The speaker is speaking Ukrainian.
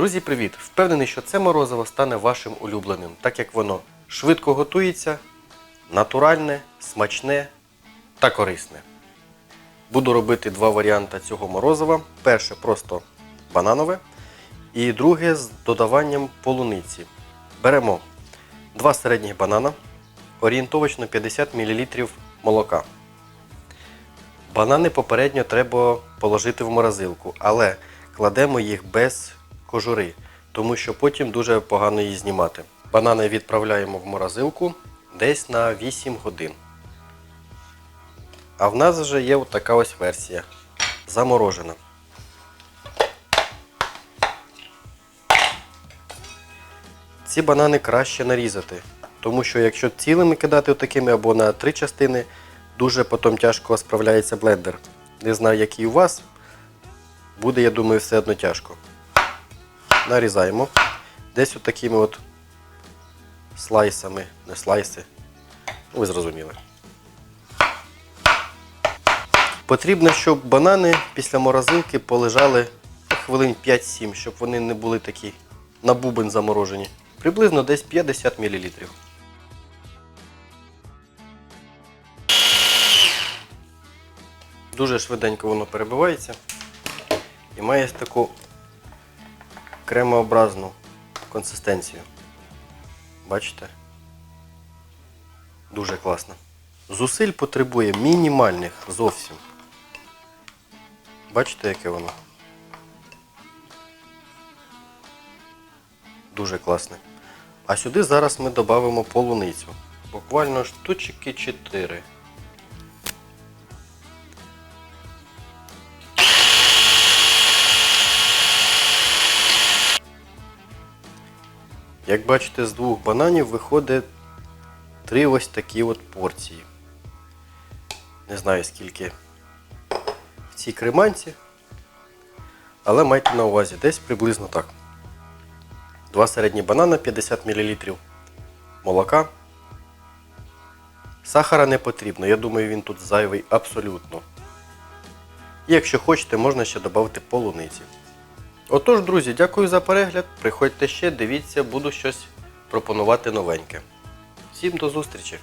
Друзі, привіт! Впевнений, що це морозиво стане вашим улюбленим, так як воно швидко готується, натуральне, смачне та корисне. Буду робити два варіанти цього морозива. Перше просто бананове, і друге з додаванням полуниці. Беремо два середніх банана, орієнтовочно 50 мл молока. Банани попередньо треба положити в морозилку, але кладемо їх без кожури, тому що потім дуже погано її знімати. Банани відправляємо в морозилку десь на 8 годин. А в нас вже є така ось версія заморожена. Ці банани краще нарізати, тому що якщо цілими кидати такими або на три частини, дуже потім тяжко справляється блендер. Не знаю, який у вас, буде, я думаю, все одно тяжко. Нарізаємо. Десь от такими от слайсами, не слайси. Ви зрозуміли. Потрібно, щоб банани після морозилки полежали хвилин 5-7, щоб вони не були такі на бубен заморожені. Приблизно десь 50 мл. Дуже швиденько воно перебивається і має таку кремообразну консистенцію. Бачите? Дуже класно. Зусиль потребує мінімальних зовсім. Бачите, яке воно? Дуже класне. А сюди зараз ми додамо полуницю. Буквально штучки 4. Як бачите, з двох бананів виходить три ось такі от порції. Не знаю скільки в цій креманці, але майте на увазі десь приблизно так. Два середні банана 50 мл молока. Сахара не потрібно, я думаю, він тут зайвий абсолютно. І якщо хочете, можна ще додати полуниці. Отож, друзі, дякую за перегляд. Приходьте ще, дивіться, буду щось пропонувати новеньке. Всім до зустрічі!